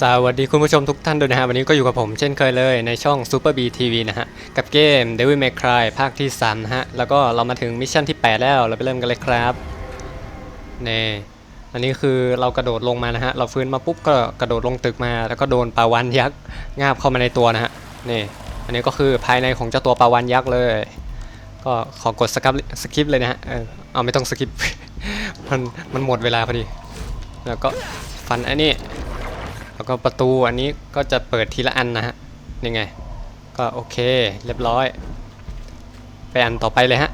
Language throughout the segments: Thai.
สวัสดีคุณผู้ชมทุกท่านด้วยนะฮะ วันนี้ก็อยู่กับผมเช่นเคยเลยในช่อง Super B TV นะฮะ กับเกม Devil May Cry ภาคที่ 3 นะฮะ แล้วก็เรามาถึงมิชชั่นที่ 8 แล้วเราไปเริ่มกันเลยครับนี่อันนี้คือเรากระโดดลงมานะฮะ เราฟื้นมาปุ๊บก็กระโดดลงตึกมา แล้วก็โดนปลาวานยักษ์งาบเข้ามาในตัวนะฮะนี่อันนี้ก็คือภายในของเจ้าตัวปลาวานยักษ์เลย ก็ขอกดสกิปสกิปเลยนะฮะเออเอาไม่ต้องสกิปมันมันหมดเวลาพอดี แล้วก็ฟันอันนี้ แล้วก็ประตูอันนี้ก็จะเปิดทีละอันนะฮะยังไง ก็โอเคเรียบร้อย ไปอันต่อไปเลยฮะ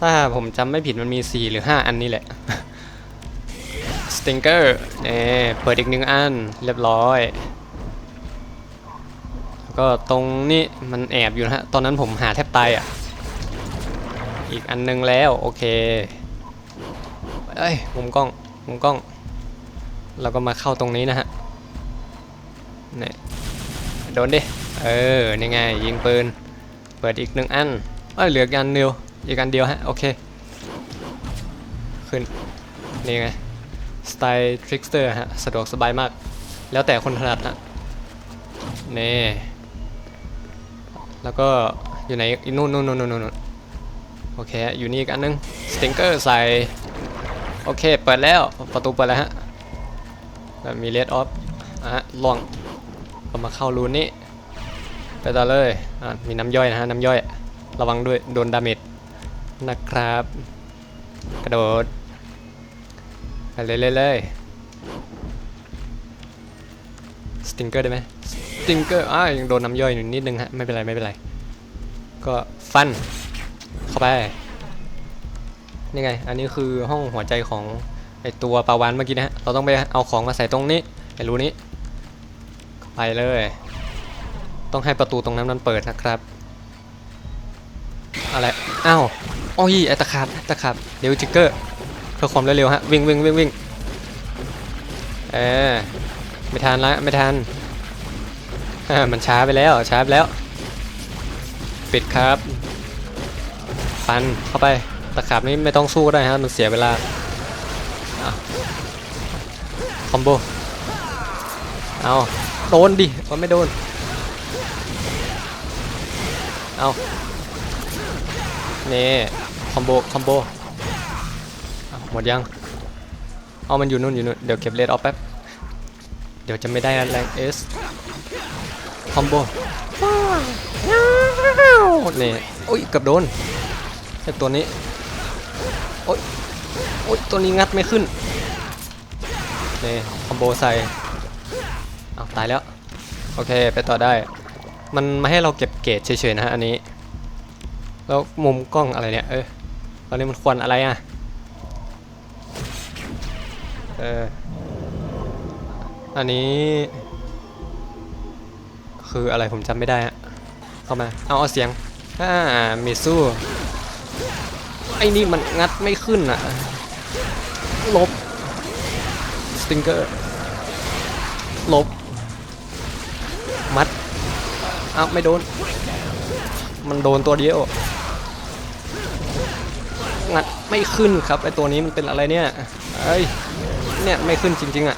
ถ้าผมจำไม่ผิดมันมี 4 หรือ 5 อันนี้แหละสติงเกอร์นี่เปิดอีกหนึ่งอันเรียบร้อยแล้วก็ตรงนี้มันแอบอยู่นะฮะ ตอนนั้นผมหาแทบตายอะ อีกอันนึงแล้ว โอเค เอ้ย มุมกล้อง มุมกล้อง เราก็มาเข้าตรงนี้นะฮะนี่โดนดิ เออ นี่ไง ยิงปืน เปิดอีกหนึ่งอันเอ้ยเหลืออันเดียว อีกอันเดียวฮะ โอเค ขึ้น นี่ไง สไตล์ทริกสเตอร์ฮะ สะดวกสบายมาก แล้วแต่คนถนัดฮะ นี่ แล้วก็อยู่ไหนอีกนู่นนู่นนู่นนู่นนู่นโอเค อยู่นี่อีกอันนึง สติงเกอร์ใส่ โอเค เปิดแล้ว ประตูเปิดแล้วฮะ แล้วมีเลดออฟอะล่วงก็มาเข้ารูนนี้ไปต่อเลยอะมีน้ำย่อยนะฮะน้ำย่อย ระวังด้วยโดนดาเมจนะครับ กระโดดไปเลยเลยเลยสติงเกอร์ได้ไหมสติงเกอร์อะยังโดนน้ำย่อยอยู่นิดนึงฮะไม่เป็นไรไม่เป็นไรก็ฟันเข้าไปนี่ไง อันนี้คือห้องหัวใจของ ไอตัวปลาวานเมื่อกี้นะฮะ เราต้องไปเอาของมาใส่ตรงนี้ไอรูนี้ ไปเลย ต้องให้ประตูตรงนั้นมันเปิดนะครับ อะไร อ้าวโอ้ยไอตะขาบตะขาบเดี๋ยวจิกเกอร์เพื่อความเร็วๆฮะ วิ่งวิ่งวิ่งวิ่งเออไม่ทันละไม่ทันอ่ามันช้าไปแล้วช้าไปแล้ว ปิดครับ ฟันเข้าไปตะขาบนี้ไม่ต้องสู้ก็ได้ฮะมันเสียเวลา คอมโบ เอาโดนดิว่าไม่โดน เอานี่คอมโบ คอมโบ หมดยัง เอามันอยู่นู่นอยู่นู่น เดี๋ยวเก็บเลดออฟแป๊บ เดี๋ยวจะไม่ได้แรงเอส คอมโบ นี่โอ้ยเกือบโดนไอตัวนี้ โอ้ย โอ้ยตัวนี้งัดไม่ขึ้นนี่คอมโบใส่เอาตายแล้ว โอเคไปต่อได้ มันมาให้เราเก็บเกรดเฉยๆนะฮะอันนี้ แล้วมุมกล้องอะไรเนี่ย เออตอนนี้มันควันอะไรอะ เออ อันนี้ คืออะไรผมจำไม่ได้ฮะเข้ามา เอาเอาเสียงอ่ามีสู้ไอ้นี่มันงัดไม่ขึ้นอะ ลบ สติงเกอร์ ลบ มัดอ้าวไม่โดน มันโดนตัวเดียว งัดไม่ขึ้นครับไอตัวนี้มันเป็นอะไรเนี่ยเอ้ยเนี่ยไม่ขึ้นจริง ๆ อะ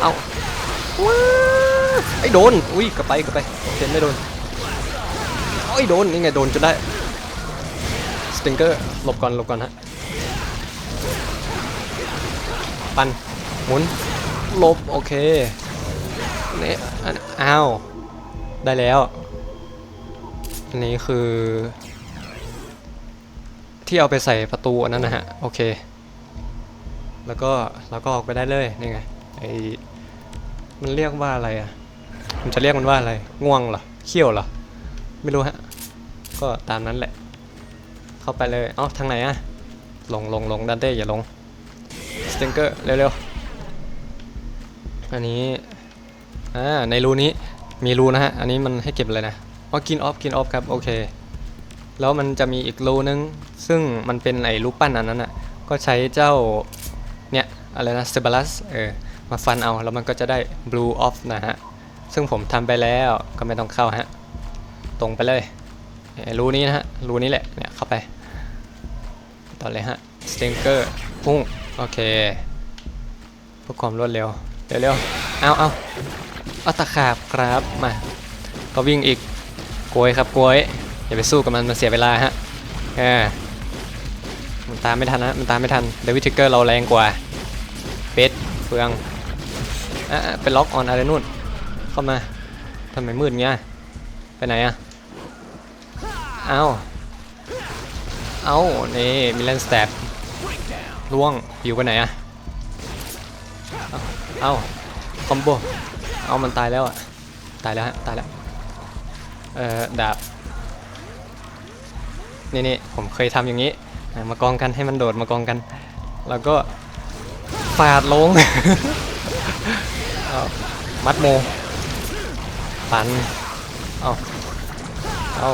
เอาว้าไอโดน อุ้ยกระไปกระไปเห็นไม่โดนโอ้ยโดน นี่ไงโดนจนได้ สติงเกอร์ หลบก่อนหลบก่อนฮะ ปันหมุนลบโอเคนี่อันอ้าว ได้แล้ว อันนี้คือ ที่เอาไปใส่ประตูอันนั้นนะฮะ โอเค แล้วก็เราก็ออกไปได้เลยนี่ไงไอมันเรียกว่าอะไรอะมันจะเรียกมันว่าอะไร ง่วงเหรอเขี้ยวเหรอ ไม่รู้ฮะ ก็ตามนั้นแหละ เข้าไปเลย เอ้าทางไหนอะลงลงลงดันเต้อย่าลง สเติงเกอร์เร็วๆ อันนี้ อ่า ในรูนี้มีรูนะฮะ อันนี้มันให้เก็บอะไรนะอ๋อกินออฟกินออฟครับ โอเค แล้วมันจะมีอีกรูนึง ซึ่งมันเป็นไอ้รูปปั้นอันนั้นอะ ก็ใช้เจ้า เนี่ย อะไรนะเซบารัส เออ มาฟันเอา แล้วมันก็จะได้ blue off นะฮะ ซึ่งผมทำไปแล้วก็ไม่ต้องเข้าฮะ ตรงไปเลยไอ้รูนี้นะฮะ รูนี้แหละ เนี่ย เข้าไป ต่อเลยฮะสเติงเกอร์พุ่ง โอเคเพื่อความรวดเร็ว เร็วเร็วเอาเอาเอาตะขาบครับ มา ก็วิ่งอีกกลวยครับกลวย อย่าไปสู้กับมันมันเสียเวลาฮะแหมมันตามไม่ทันนะ มันตามไม่ทันเดวิทิกเกอร์เราแรงกว่าเป็ดเฟืองอะอะไปล็อกออนอะไรนู่น เข้ามาทำไมมืดเงี้ย ไปไหนอะเอาเอานี่มิเลนสแตป ล่วงอยู่ไปไหนอะเอาคอมโบ เอามันตายแล้วอะตายแล้วฮะ ตายแล้ว เอ่อ ดาบ นี่นี่ผมเคยทำอย่างนี้ มากองกันให้มันโดดมากองกัน แล้วก็ฟาดลง มัดโมปัน เอาเอา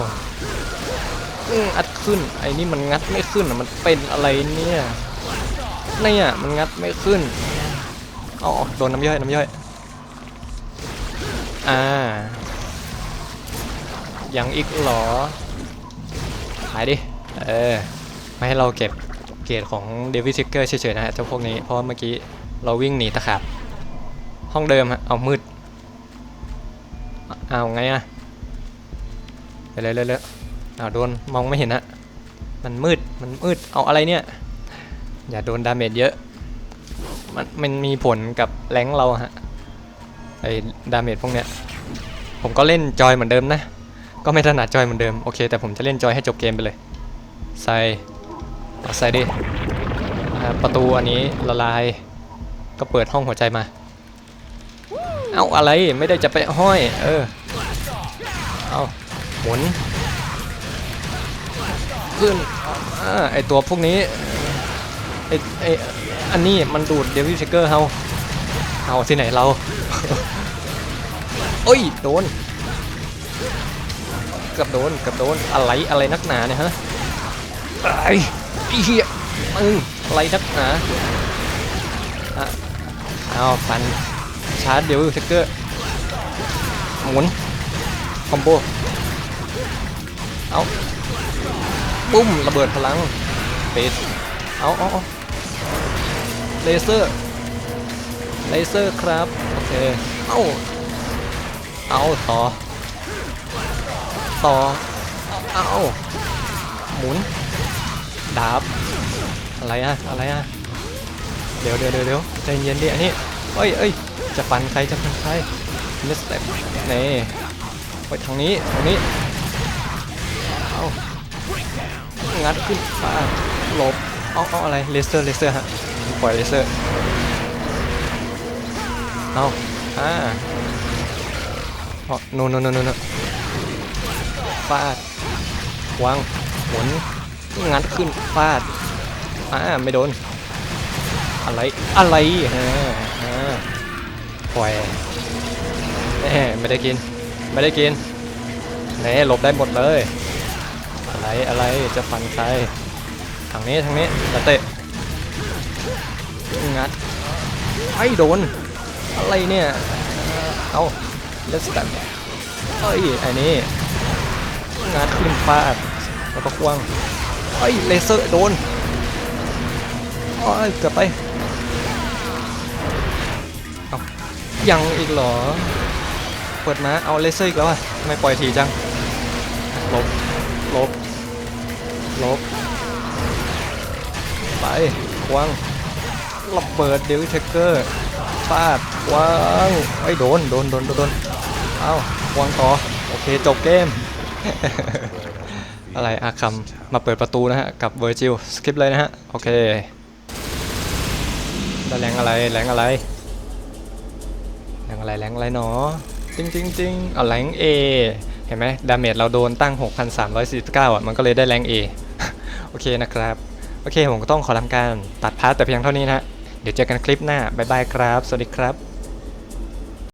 อืมอัดขึ้น ไอ้นี่มันงัดไม่ขึ้นอะมันเป็นอะไรเนี่ย เนี่ยมันงัดไม่ขึ้นอาเอโดนน้ำย่อยน้ำย่อยอ่ายังอีกหรอหายดิเออไม่ให้เราเก็บเกรดของเดวิดทิกเกอร์เฉยๆนะฮะเจ้าพวกนี้เพราะเมื่อกี้เราวิ่งหนีตะขาบห้องเดิมฮะเอามืดเอาไงอะไปเลยเลยเลยเอาโดนมองไม่เห็นฮะมันมืดมันมืดเอาอะไรเนี่ย อย่าโดนดาเมจเยอะ มันมันมีผลกับแรงเราฮะ ไอ้ดาเมจพวกเนี้ย ผมก็เล่นจอยเหมือนเดิมนะ ก็ไม่ถนัดจอยเหมือนเดิม โอเค แต่ผมจะเล่นจอยให้จบเกมไปเลย ใส่ใส่ดิ ประตูอันนี้ละลาย ก็เปิดห้องหัวใจมา เอาอะไรไม่ได้จะไปห้อย เออ เอาหมุน ขึ้นอไอตัวพวกนี้ ไอไออันนี้มันดูดเดวิลเชเกอร์เฮาเอาที่ไหนเราโอ้ยโดนเกือบโดนเกือบโดนอะไรอะไรนักหนาเนี่ยฮะไอ้เหี้ยมึงอะไรนักหนาอะเอาฟันชาร์จเดี๋ยวเทคเกอร์หมุนคอมโบเอาปุ้มระเบิดพลังปิดเอาเอาเอา เลเซอร์เลเซอร์ครับ โอเค เอาเอาต่อ ต่อ เอาหมุน ดาบ อะไรอะอะไรอะเดี๋ยวเดี๋ยวเดี๋ยวเดี๋ยวใจเย็นดิอันนี้เอ้ยเอ้ยจะฟันใครจะฟันใครเลสเต็ปนี่ไปทางนี้ทางนี้เอางัดขึ้นมาหลบเอาเอาอะไรเลเซอร์เลเซอร์ฮะ ปล่อยเลเซอร์ เอาอ่าโนโนโนโนโนฟาด วางหมุนงัดขึ้นฟาด อ่า ไม่โดน อะไร อะไรฮะอ่าปล่อยแน่ไม่ได้กิน ไม่ได้กินแน่หลบได้หมดเลย อะไร อะไร จะฟันใครทางนี้ ทางนี้จะเตะ งัดไอ้โดน อะไรเนี่ย เอาเลสตันเอ้ยไอ้นี่งัดขึ้นฟาดแล้วก็ควงเอ้ยเลเซอร์โดนโอ้ยเกือบไปเอายังอีกเหรอ เปิดมาเอาเลเซอร์อีกแล้วอะทำไมปล่อยทีจัง ลบ ลบ ลบ ไปควง ระเบิดเดวิเทเกอร์ฟาดวางไอ้โดนโดนโดนโดนเอ้าวางต่อโอเคจบเกม อะไรอาคัมมาเปิดประตูนะฮะ กับเวอร์จิลสคริปเลยนะฮะ โอเคแล้วแรงอะไรแรงอะไรแรงอะไรแรงอะไรหนอจริงจริงจริงเอาแรง A เห็นไหมดาเมจเราโดนตั้ง 6,349 อะ มันก็เลยได้แรง A โอเคนะครับ โอเค ผมก็ต้องขอทำการตัดพาร์ทแต่เพียงเท่านี้นะฮะ เดี๋ยวเจอกันคลิปหน้า บ๊ายบายครับ สวัสดีครับ